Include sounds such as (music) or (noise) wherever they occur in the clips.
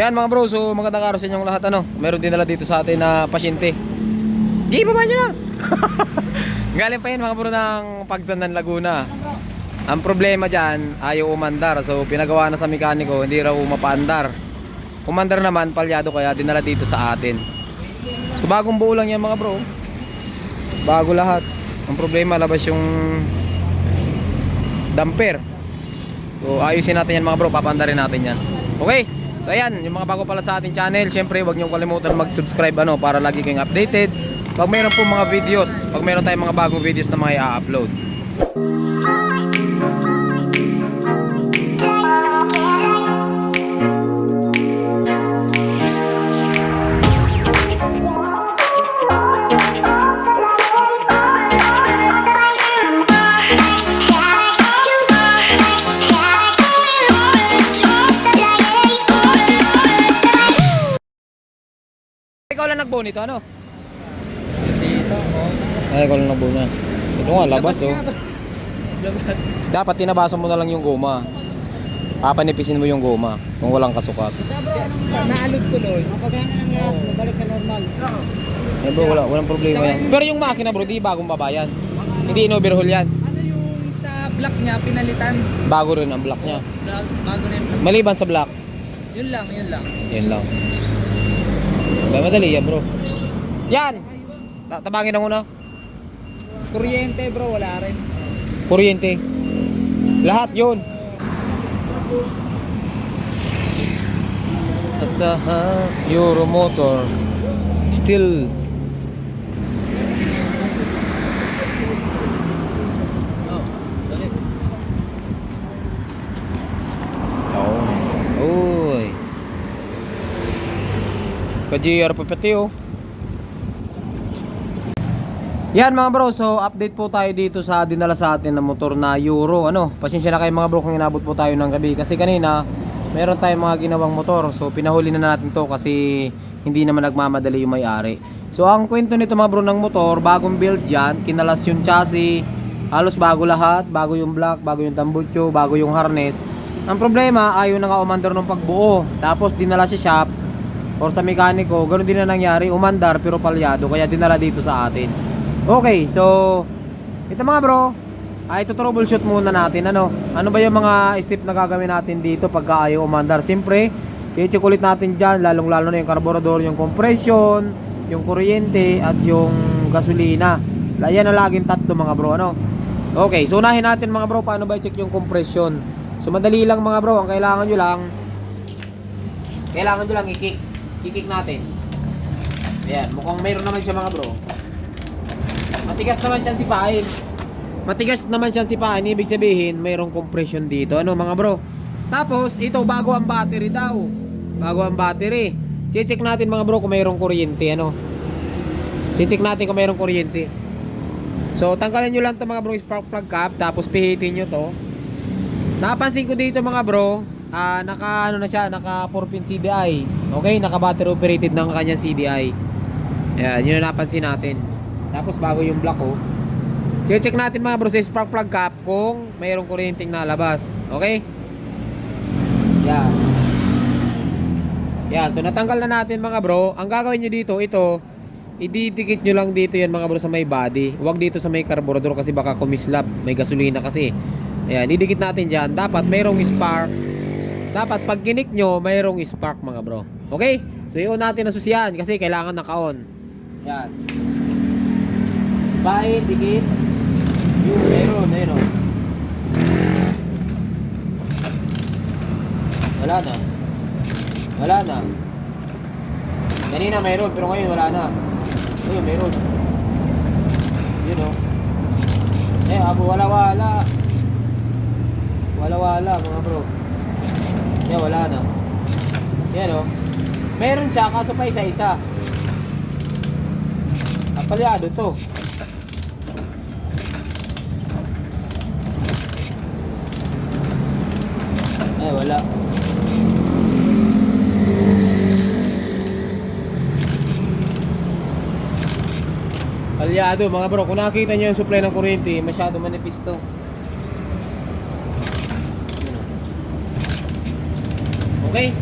Yan mga bro, so magandang araw sa inyong lahat ano. Meron din nala dito sa atin na pasyente. Di baba nyo na. (laughs) Galing pa yun mga bro ng Pagsandan Laguna. Ang problema dyan, ayaw umandar. So pinagawa na sa mekaniko, hindi raw mapaandar. Umandar naman, palyado kaya dinala dito sa atin. So bagong buo lang yan mga bro. Bago lahat. Ang problema, labas yung damper. So ayusin natin yan mga bro, papandarin natin yan. Okay? So ayan, yung mga bago pala sa ating channel, syempre huwag niyo kalimutan mag-subscribe ano para lagi kayong updated. Pag mayroon po mga videos, pag mayroon tayong mga bagong videos na mga i-upload. Nagbuo nito, ano? Dito, oh. Ay, nagbuo na. Ito nga, labas oh. (laughs) Labat. Dapat tinabasan mo na lang yung goma. Papanipisin mo yung goma kung walang kasukat. Naalog tuloy. Mapagana ng lahat, mabalik na normal. Eh bro, wala, walang problema yan. Pero yung makina bro, di bagong babayan. Hindi in-overhaul yan. Ano yung sa block niya, pinalitan? Bago rin ang block niya. Bago block. Maliban sa block, Yun lang, yun lang. yan lang. Ba madali yan bro. Yan! Ta- Tabangin na muna. Kuryente bro, wala rin. Kuryente. Lahat yun. At sa ha, Euro Motor still Ka-GR pa pati oh. Yan mga bro, so update po tayo dito sa dinala sa atin na motor na Euro. Ano, pasensya na kayo mga bro kung inabot po tayo ng gabi. Kasi kanina, meron tayong mga ginawang motor. So pinahuli na natin to kasi hindi naman nagmamadali yung may-ari. So ang kwento nito mga bro ng motor, bagong build yan. Kinalas yung chassis, halos bago lahat. Bago yung block, bago yung tambucho, bago yung harness. Ang problema, ayaw na nga umandar ng pagbuo. Tapos dinala sa shop or sa mekaniko, ganun din na nangyari. Umandar pero palyado, kaya dinala dito sa atin. Okay, so ito mga bro, ay ito troubleshoot muna natin ano. Ano ba yung mga step na gagawin natin dito pagka ayaw umandar? Siyempre, i-check ulit natin dyan, lalong lalo na yung carburetor, yung compression, yung kuryente at yung gasolina. Yan na laging tatlo mga bro ano. Okay, so unahin natin mga bro paano ba i-check yung compression. So madali lang mga bro, ang kailangan nyo lang kailangan nyo lang i-kick. I-kick natin. Ayan, mukhang mayroon naman siya mga bro. Matigas naman siyang sipain. Matigas naman siyang sipain, ibig sabihin mayroong compression dito. Ano mga bro? Tapos, ito bago ang battery daw. Bago ang battery. Check natin mga bro kung mayroong kuryente. Ano? Check natin kung mayroong kuryente. So, tanggalin nyo lang to mga bro spark plug cap. Tapos, pihitin nyo to. Napansin ko dito mga bro, ah naka ano na siya, naka 4 pin CDI. Okay, naka battery operated ng kanyang CDI. Ayan, yun ang napansin natin. Tapos bago yung block oh. Check natin mga bro sa spark plug cap kung mayroong kuryenteng nalabas. Okay? Yan. Yan, so natanggal na natin mga bro. Ang gagawin nyo dito, ito, ididikit nyo lang dito yan mga bro sa may body. Huwag dito sa may carburetor kasi baka kumislap. May gasolina kasi. Ayan, didikit natin dyan. Dapat mayroong spark. Dapat pag ginik nyo, mayroong spark mga bro. Okay? So yun natin na susiyan kasi kailangan naka-on. Yan. Bait, dikit. Yun, meron, meron. Wala na. Wala na. Kanina meron, pero ngayon wala na. Ayun, meron. Yun o. Eh, abo, wala, wala. Wala, wala, mga bro. Yan, wala na. Yan o. Meron siya, kaso pa isa-isa. Kapalyado to. Eh, wala. Palyado mga bro, kung nakita nyo yung supply ng kuryente, masyado manipis to. Yun o. Okay?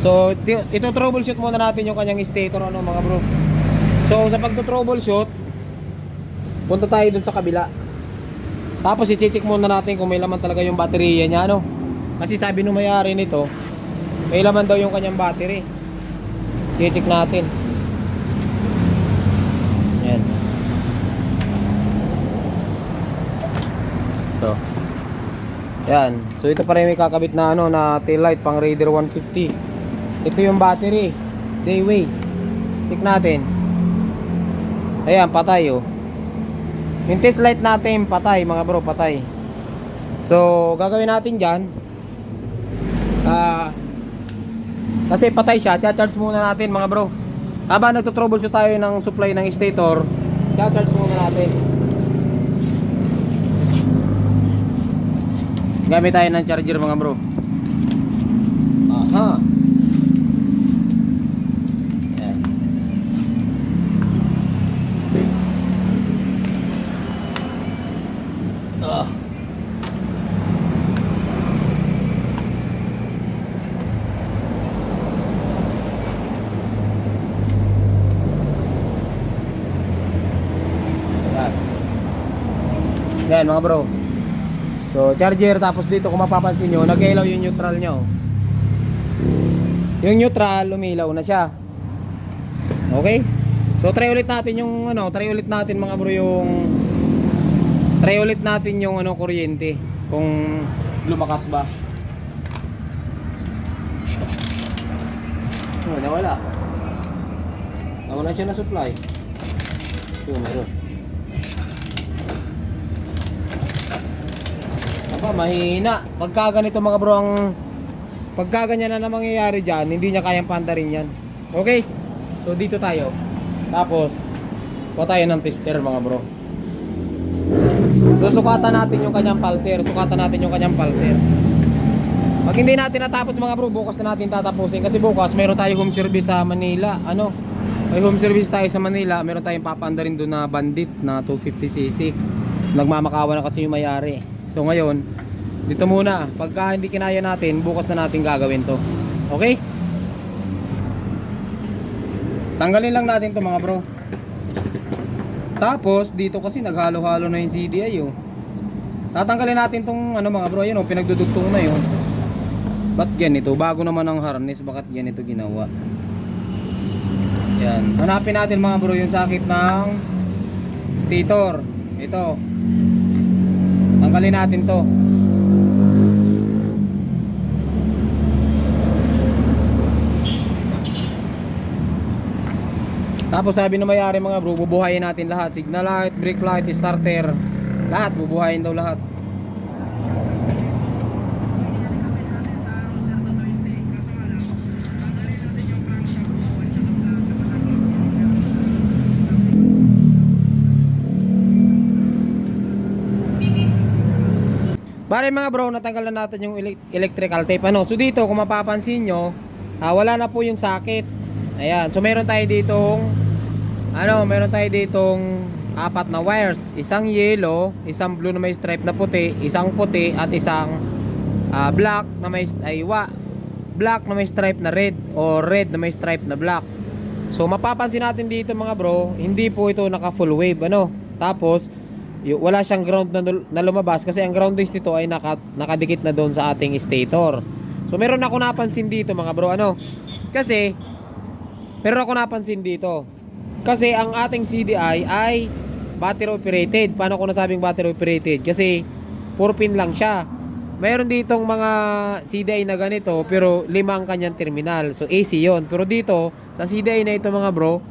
So, ito troubleshoot muna natin yung kanyang stator ano mga bro. So, sa pagto-troubleshoot, punta tayo dun sa kabila. Tapos i-check muna natin kung may laman talaga yung baterya niya ano. Kasi sabi nung may-ari nito, may laman daw yung kanyang battery. I-check natin. Yan. Ito. Yan. So ito pa rin may kakabit na ano na tail light pang Raider 150. Ito yung battery. Dayway. Check natin. Ayan, patay oh. Yung test light natin, patay mga bro, patay. So, gagawin natin dyan. Ah, kasi patay siya, charge muna natin mga bro. Habang nagto-troubleshoot tayo ng supply ng stator, charge muna natin. Gamit tayo ng charger mga bro. Aha. Yan. Ah. Yan. Yan mga bro. So charger tapos dito kung mapapansin nyo, nag-ilaw yung neutral nyo. Yung neutral, lumilaw na siya. Okay? So try ulit natin yung ano, try ulit natin mga bro yung try ulit natin yung ano kuryente kung lumakas ba. Oh, nawala. Nawala siya na supply. Ito meron. Aba, mahina. Pagka ganito mga bro ang pagka ganyan na na mangyayari dyan, hindi niya kayang pandarin yan. Okay? So dito tayo. Tapos, kuha tayo ng tester mga bro. So sukatan natin yung kanyang pulser. Sukatan natin yung kanyang pulser. Pag hindi natin natapos mga bro, bukas na natin tatapusin. Kasi bukas meron tayo home service sa Manila. Ano? May home service tayo sa Manila. Meron tayong papanda rin doon na bandit na 250cc. Nagmamakawa na kasi yung mayari. So ngayon, dito muna. Pagka hindi kinaya natin, bukas na natin gagawin to. Okay? Tanggalin lang natin to mga bro. Tapos dito kasi naghalo-halo na yung CDI oh. Tatanggalin natin tong ano mga bro, ayun oh, pinagdudugtong na yun. Ba't ganito? Bago naman ang harness, bakit ganito ginawa? Yan. Hanapin natin mga bro yung sakit ng stator. Ito. Tanggalin natin to. Tapos sabi ng may-ari mga bro, bubuhayin natin lahat. Signal light, brake light, starter. Lahat, bubuhayin daw lahat. Bale mga bro, natanggal na natin yung elec- electrical tape ano. So dito kung mapapansin nyo, ah, wala na po yung sakit. Ayan, so meron tayo ditong ano, meron tayo ditong apat na wires, isang yellow, isang blue na may stripe na puti, isang puti at isang ah, black na may ay wa, black na may stripe na red o red na may stripe na black. So mapapansin natin dito mga bro, hindi po ito naka full wave ano. Tapos y- wala siyang ground na, na lumabas kasi ang ground base nito ay naka, nakadikit na doon sa ating stator. So meron ako napansin dito mga bro ano. Kasi meron ako napansin dito. Kasi ang ating CDI ay battery operated. Paano ko nasabing battery operated? Kasi 4 pin lang siya. Mayroon ditong mga CDI na ganito pero lima ang kanyang terminal. So AC yon. Pero dito sa CDI na ito mga bro,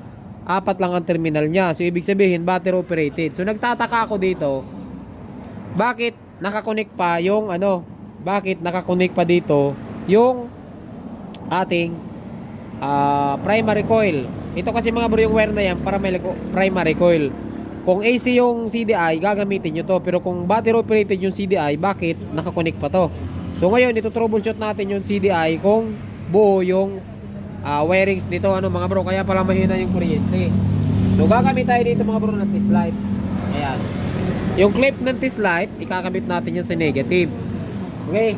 apat lang ang terminal niya. So ibig sabihin battery operated. So nagtataka ako dito, bakit nakakonect pa yung ano, bakit nakakonect pa dito yung ating ah, primary coil. Ito kasi mga bro yung wire na yan para may primary coil. Kung AC yung CDI, gagamitin nyo to. Pero kung battery operated yung CDI, bakit nakakonect pa to? So ngayon, ito troubleshoot natin yung CDI kung buo yung ah, wirings nito ano mga bro. Kaya pala mahina yung kuryente. So gagamit tayo dito mga bro ng test light. Ayan. Yung clip ng test light, ikakabit natin yan sa negative. Okay.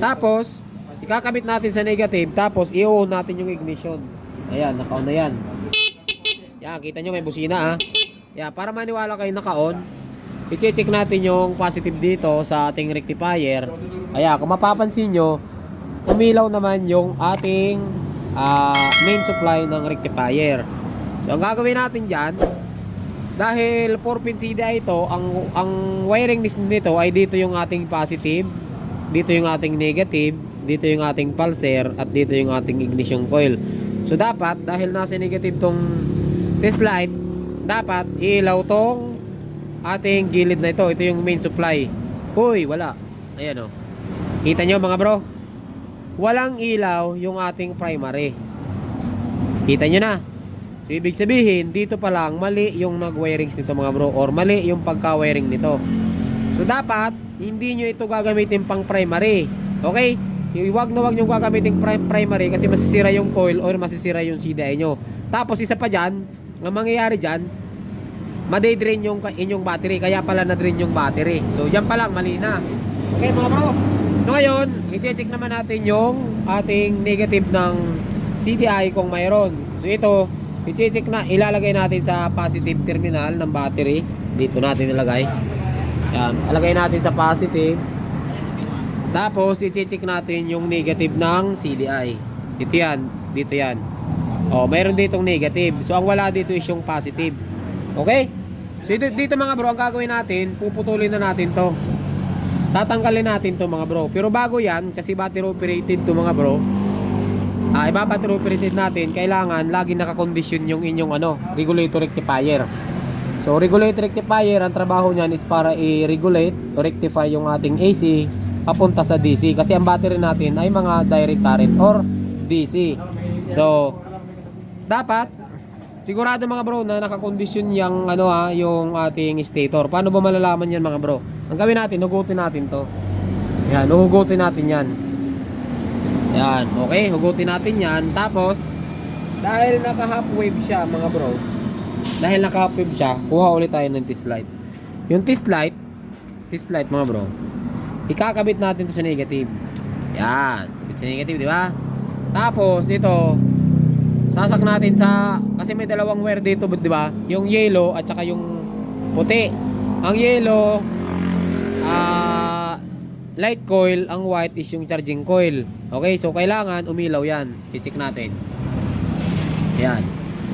Tapos, ikakabit natin sa negative, tapos i-on natin yung ignition. Ayan, naka-on na yan. Yan, kita nyo may busina ah. Yan, para maniwala kayo naka-on, i-check natin yung positive dito sa ating rectifier. Ayan, kung mapapansin nyo, umilaw naman yung ating ah, main supply ng rectifier. So, ang gagawin natin dyan, dahil 4-pin CDI ito, ang, ang wiring nito ay dito yung ating positive, dito yung ating negative, dito yung ating pulser, at dito yung ating ignition coil. So dapat, dahil nasa negative tong test light, dapat ilaw tong ating gilid na ito. Ito yung main supply. Uy, wala. Ayan o. Kita nyo mga bro? Walang ilaw yung ating primary. Kita nyo na. So ibig sabihin, dito pa lang mali yung nag-wirings nito mga bro or mali yung pagka-wiring nito. So dapat hindi nyo ito gagamitin pang primary. Okay? Huwag na huwag nyo gagamitin prim- primary kasi masisira yung coil or masisira yung CDI nyo. Tapos isa pa dyan, ang mangyayari dyan, madedrain yung inyong battery. Kaya pala na-drain yung battery. So yan pa lang, mali na. Okay mga bro? So ngayon, i-check naman natin yung ating negative ng CDI kung mayroon. So ito, i-check na, ilalagay natin sa positive terminal ng battery. Dito natin ilagay. Yan, alagay natin sa positive. Tapos, i-check natin yung negative ng CDI. Dito yan, dito yan. Oh, mayroon ditong negative. So, ang wala dito is yung positive. Okay? So, dito, dito mga bro, ang gagawin natin, puputulin na natin to. Tatanggalin natin to mga bro. Pero bago yan, kasi battery operated to mga bro, ah, iba battery operated natin, kailangan lagi nakakondisyon yung inyong ano, regulator rectifier. So, regulator rectifier, ang trabaho niyan is para i-regulate o rectify yung ating AC papunta sa DC. Kasi ang battery natin ay mga direct current or DC. So, dapat sigurado mga bro na nakakondisyon yung ano ha, yung ating stator. Paano ba malalaman yan mga bro? Ang gawin natin, hugutin natin to. Yan, hugutin natin yan. Yan, okay, hugutin natin yan. Tapos, dahil naka half wave siya mga bro, dahil naka half wave siya, kuha ulit tayo ng test light. Yung test light, test light mga bro, ikakabit natin to sa negative. Yan, sa negative, di ba? Tapos, ito, sasak natin sa kasi may dalawang wire dito, di ba? Yung yellow at saka yung puti. Ang yellow ah light coil, ang white is yung charging coil. Okay, so kailangan umilaw 'yan. I-check natin. Yan.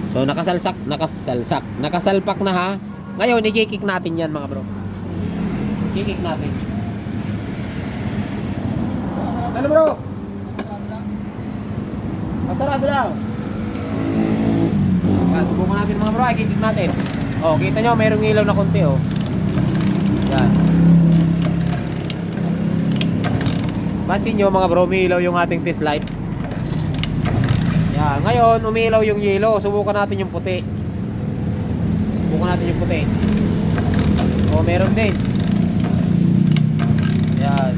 So nakasalsak, nakasalsak, nakasalpak na ha. Ngayon, i-kick natin 'yan, mga bro. I-kick natin. Ano bro? Masarado lang. Yan, subukan natin mga bro, i-kick natin. Oh, kita nyo, mayroong ilaw na konti oh. Yan. Pansin nyo mga bro, umiilaw yung ating test light. Yan, ngayon umiilaw yung yellow. Subukan natin yung puti. Subukan natin yung puti. Oh, meron din. Yan.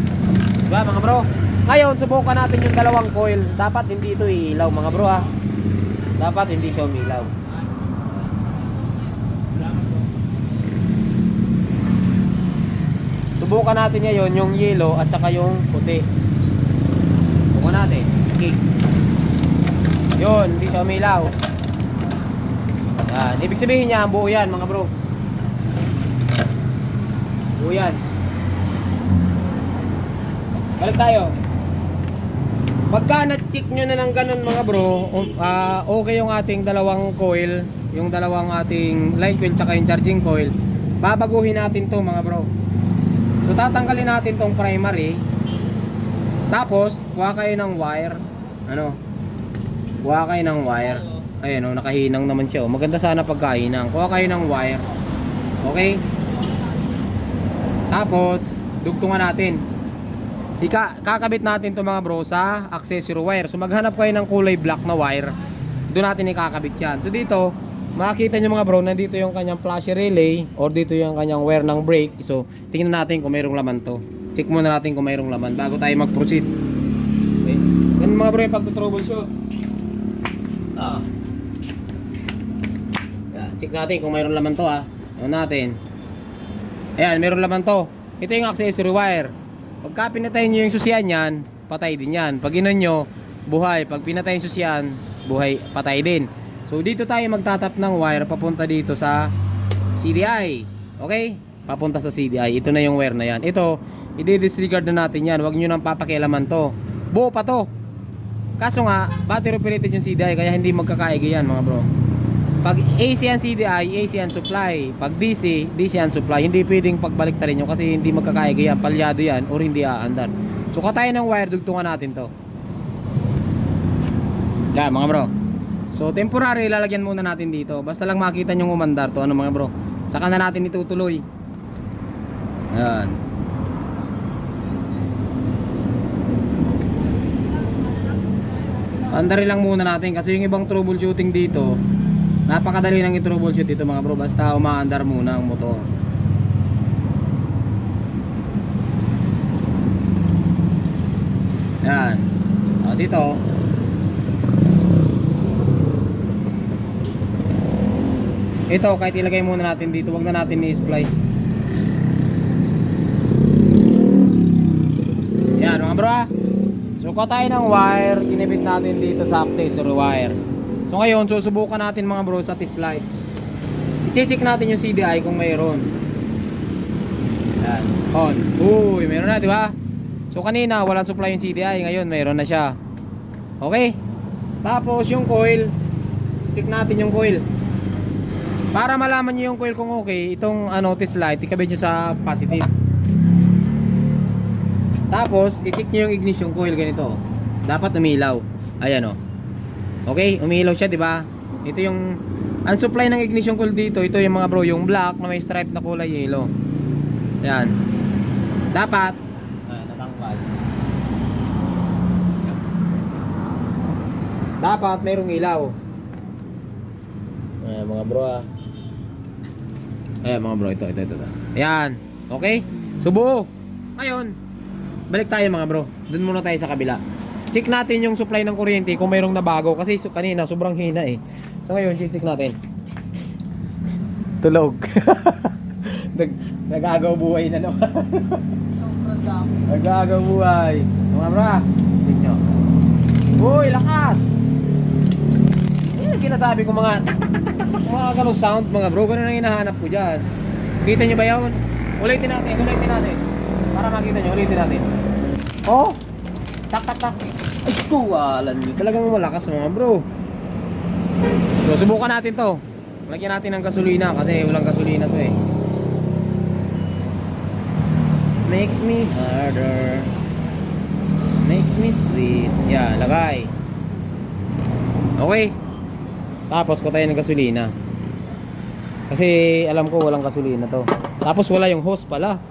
Diba mga bro? Ngayon, subukan natin yung dalawang coil. Dapat hindi ito ilaw mga bro ha. Dapat hindi siya umilaw. Subukan natin ngayon yung yellow at saka yung puti. Subukan natin. Kick. Yun, hindi siya umilaw. Yan. Ibig sabihin niya, buo yan mga bro. Buo yan. Balik tayo. Pagka na-check nyo na ng ganun mga bro, ah, okay yung ating dalawang coil, yung dalawang ating line coil tsaka yung charging coil, babaguhin natin to mga bro. Tatanggalin natin tong primary. Tapos, kuha kayo ng wire. Ano? Kuha kayo ng wire. Ayun oh, nakahinang naman siya oh. Maganda sana pagkahinang. Kuha kayo ng wire. Okay? Tapos, dugtungan natin. Ika, kakabit natin to mga bro sa accessory wire. So maghanap kayo ng kulay black na wire. Doon natin ikakabit yan. So dito, makikita nyo mga bro, nandito yung kanyang flasher relay or dito yung kanyang wire ng brake. So tingnan natin kung mayroong laman to. Check muna natin kung mayroong laman bago tayo mag-proceed. Okay? Ganun mga bro yung pagto-troubleshoot. Ah. Yan, check natin kung mayroong laman to ha. Ano natin? Ayan, mayroong laman to. Ito yung accessory wire. Pagka pinatay nyo yung susiyan yan, patay din yan. Pag inon nyo, buhay. Pag pinatay yung susian, buhay, patay din. So dito tayo magtatap ng wire papunta dito sa CDI. Okay? Papunta sa CDI. Ito na yung wire na yan. Ito, i-disregard na natin yan. Huwag nyo nang papakialaman to. Buo pa to. Kaso nga, battery operated yung CDI kaya hindi magkakaigi yan mga bro. Pag AC yan CDI, AC yan supply. Pag DC, DC yan supply. Hindi pwedeng pagbalik rin yun kasi hindi magkakaigi yan. Palyado yan or hindi aandar. So tayo ng wire, dugtungan natin to. Yan mga bro. So temporary, lalagyan muna natin dito. Basta lang makita nyo umandar to ano mga bro. Saka na natin itutuloy. Yan. Andari lang muna natin kasi yung ibang troubleshooting dito Napakadali nang i-troubleshoot ito mga bro Basta umaandar muna ang motor Yan Tapos ito Ito kahit ilagay muna natin dito Huwag na natin i-splice Yan mga bro ah So kuha tayo ng wire, kinibit natin dito sa accessory wire. So ngayon, susubukan natin mga bro sa test light. I-check natin yung CDI kung mayroon. Yan, on. Uy, meron na, di? So kanina, walang supply yung CDI, ngayon mayroon na siya. Okay? Tapos yung coil, check natin yung coil. Para malaman niyo yung coil kung okay, itong ano test light, ikabit nyo sa positive. Tapos, i-check nyo yung ignition coil ganito. Dapat umilaw. Ayan o. Okay, umilaw siya, di ba? Ito yung ang supply ng ignition coil dito, ito yung mga bro, yung black na may stripe na kulay yellow. Ayan. Dapat ah. Dapat mayroong ilaw. Ayan mga bro ah. Ayan mga bro, ito, ito, ito. ito. Ayan. Okay? Subuo. Ngayon, balik tayo mga bro. Doon muna tayo sa kabila. Check natin yung supply ng kuryente kung mayroong nabago kasi kanina sobrang hina eh. So ngayon, check natin. Tulog. (laughs) Nag nagagaw buhay na naman. nagagaw buhay. Mga bro, ah. check nyo. Uy, lakas! Yan sinasabi ko mga tak tak tak mga ganong sound mga bro. Ganun ang hinahanap ko dyan. Kita nyo ba yun? Ulitin natin, ulitin natin. Para makita nyo, ulitin natin. Oh! Tak tak tak. Ay, kuwalan nyo. Talagang malakas mga bro. So, subukan natin to. Lagyan natin ng gasolina kasi walang gasolina to eh. Makes me harder. Makes me sweet. Yan, lagay. Okay. Tapos ko tayo ng gasolina. Kasi alam ko walang gasolina to. Tapos wala yung hose pala.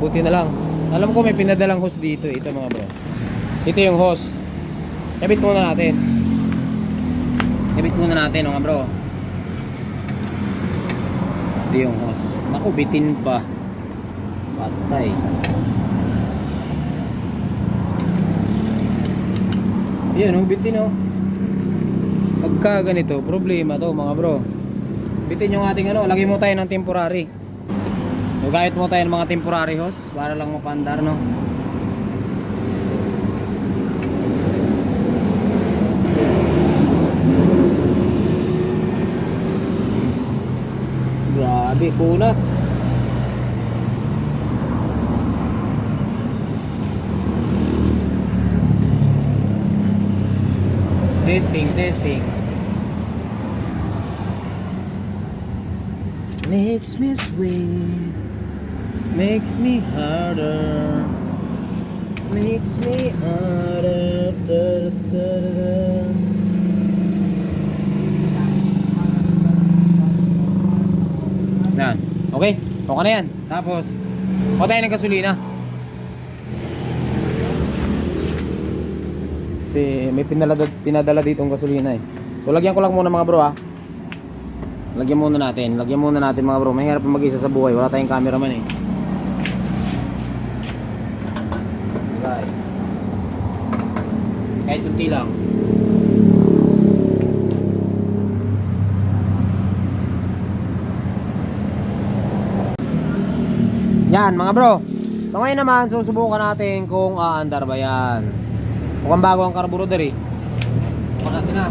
Buti na lang. Alam ko may pinadalang hose dito. Ito mga bro. Ito yung hose. Kabit muna natin. Kabit muna natin mga bro. Ito yung hose. Naku, bitin pa. Patay. Yan, oh, bitin oh. Pagka ganito, problema to mga bro. Bitin yung ating ano, lagay mo tayo ng temporary. Kahit mo tayo ng mga temporary hose para lang mapandar, no? Grabe, kunat. Testing, testing. Makes me sweet. Makes me harder. Makes me harder. Da, da, da, da. Yan. Okay. Okay na yan. Tapos, o tayo ng gasolina. Kasi may pinadala, pinadala dito ang gasolina eh. So, lagyan ko lang muna mga bro ah. Lagyan muna natin. Lagyan muna natin mga bro. Mahirap mag-isa sa buhay. Wala tayong cameraman eh. Lagay. Kahit kunti lang. Yan mga bro. So ngayon naman, susubukan natin kung aandar ba yan. Mukhang bago ang carburetor eh. Pakat na.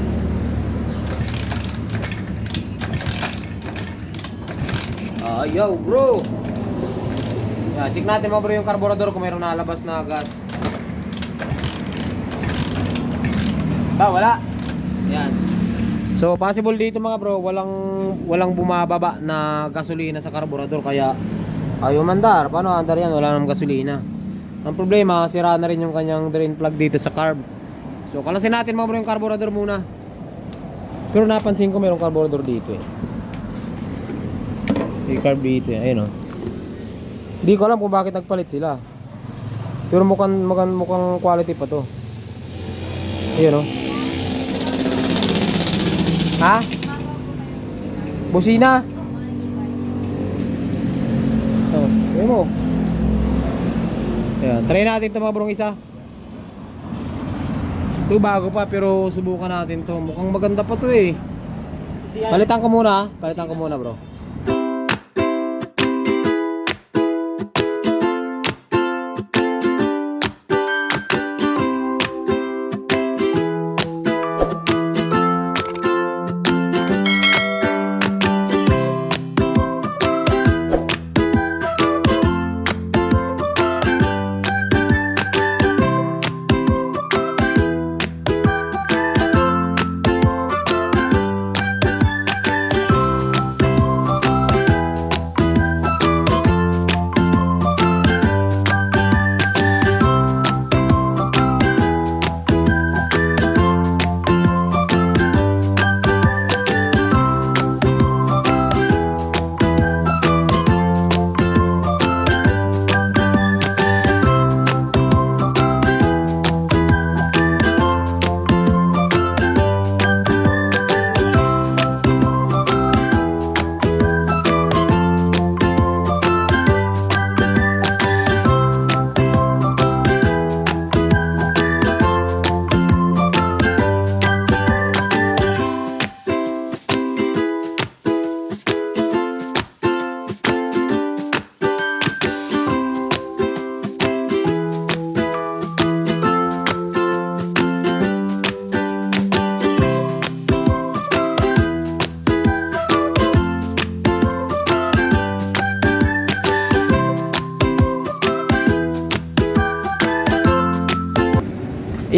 Ayaw bro. Yan, check natin mga bro yung carburetor kung mayroong nalabas na gas. Ba, wala. Yan. So possible dito mga bro, walang walang bumababa na gasolina sa carburetor kaya ayaw mandar. Paano andar yan? Wala namang gasolina. Ang problema, sira na rin yung kanyang drain plug dito sa carb. So kalasin natin mga bro yung carburetor muna. Pero napansin ko mayroong carburetor dito eh. Carb dito eh. Ayun oh. Hindi ko alam kung bakit nagpalit sila. Pero mukhang, mukhang, mukhang quality pa to. Ayun oh. Ha? Busina? Oh, ayun mo. Ayan, try natin ito mga brong isa. Ito bago pa pero subukan natin to. Mukhang maganda pa to eh. Palitan ko muna, ah. palitan ko muna bro.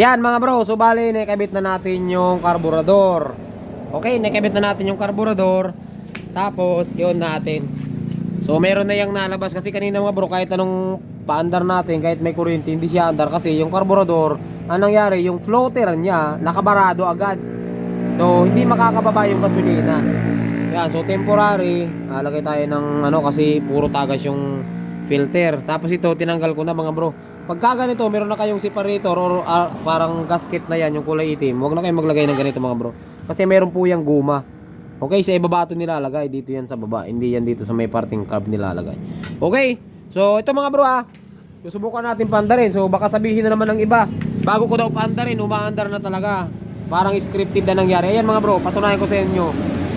Yan mga bro, so bali nakabit na natin yung karburador. Okay, nakabit na natin yung karburador. Tapos, yun natin. So meron na yung nalabas kasi kanina mga bro, kahit anong paandar natin, kahit may kuryente, hindi siya andar kasi yung karburador, anong nangyari, yung floater niya, nakabarado agad. So, hindi makakababa yung gasolina. Yan, so temporary, ah, lagay tayo ng ano kasi puro tagas yung filter. Tapos ito, tinanggal ko na mga bro. Pagka ganito, meron na kayong separator or ah, parang gasket na yan, yung kulay itim. Huwag na kayong maglagay ng ganito mga bro. Kasi meron po yung guma. Okay, sa ibaba ito nilalagay. Dito yan sa baba. Hindi yan dito sa may parting carb nilalagay. Okay, so ito mga bro ah. Susubukan natin paandarin. So baka sabihin na naman ng iba. Bago ko daw paandarin, umaandar na talaga. Parang scripted na nangyari. Ayan mga bro, patunayan ko sa inyo.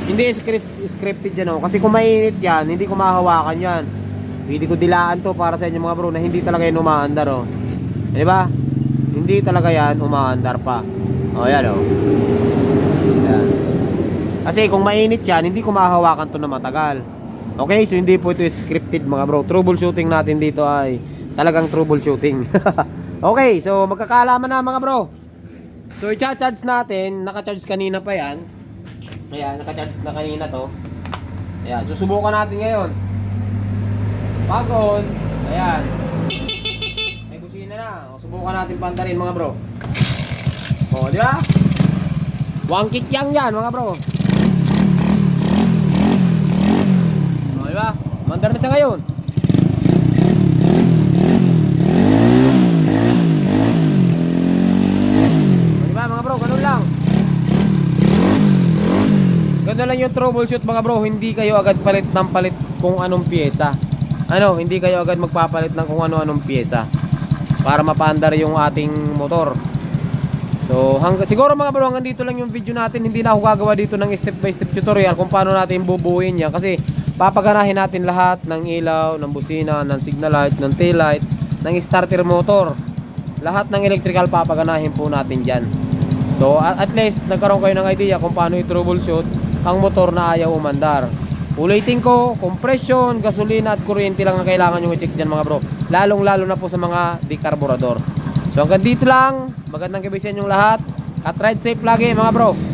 Hindi scri- scripted yan oh. Kasi kung mainit yan, hindi ko mahawakan yan. Hindi ko dilaan to para sa inyo mga bro na hindi talaga yan umaandar oh. Di ba? Hindi talaga yan umaandar pa. Oh, yan oh. Yan. Kasi kung mainit yan, hindi ko mahahawakan to na matagal. Okay, so hindi po ito scripted mga bro. Troubleshooting natin dito ay talagang troubleshooting. (laughs) okay, so magkakalaman na mga bro. So i-charge natin, naka-charge kanina pa yan. Ayan, naka-charge na kanina to. Ayan, susubukan natin ngayon. Pagod. Ayan. May busina na. O, subukan natin pandarin mga bro. O, di ba? One kick yang yan mga bro. O, di ba? Mandar na siya ngayon. Ba mga bro? Ganun lang. Ganun lang yung troubleshoot mga bro. Hindi kayo agad palit ng palit kung anong pyesa. Ano, hindi kayo agad magpapalit ng kung ano-anong pyesa para mapaandar yung ating motor. So, hanggang siguro mga bro, hanggang dito lang yung video natin. Hindi na ako gagawa dito ng step by step tutorial kung paano natin bubuuin yan kasi papaganahin natin lahat ng ilaw, ng busina, ng signal light, ng tail light, ng starter motor. Lahat ng electrical papaganahin po natin dyan. So at least nagkaroon kayo ng idea kung paano i-troubleshoot ang motor na ayaw umandar. Ulitin ko, compression, gasolina at kuryente lang ang kailangan nyo i-check dyan mga bro. Lalong lalo na po sa mga decarburador. So hanggang dito lang, magandang gabi sa inyong lahat at ride safe lagi mga bro.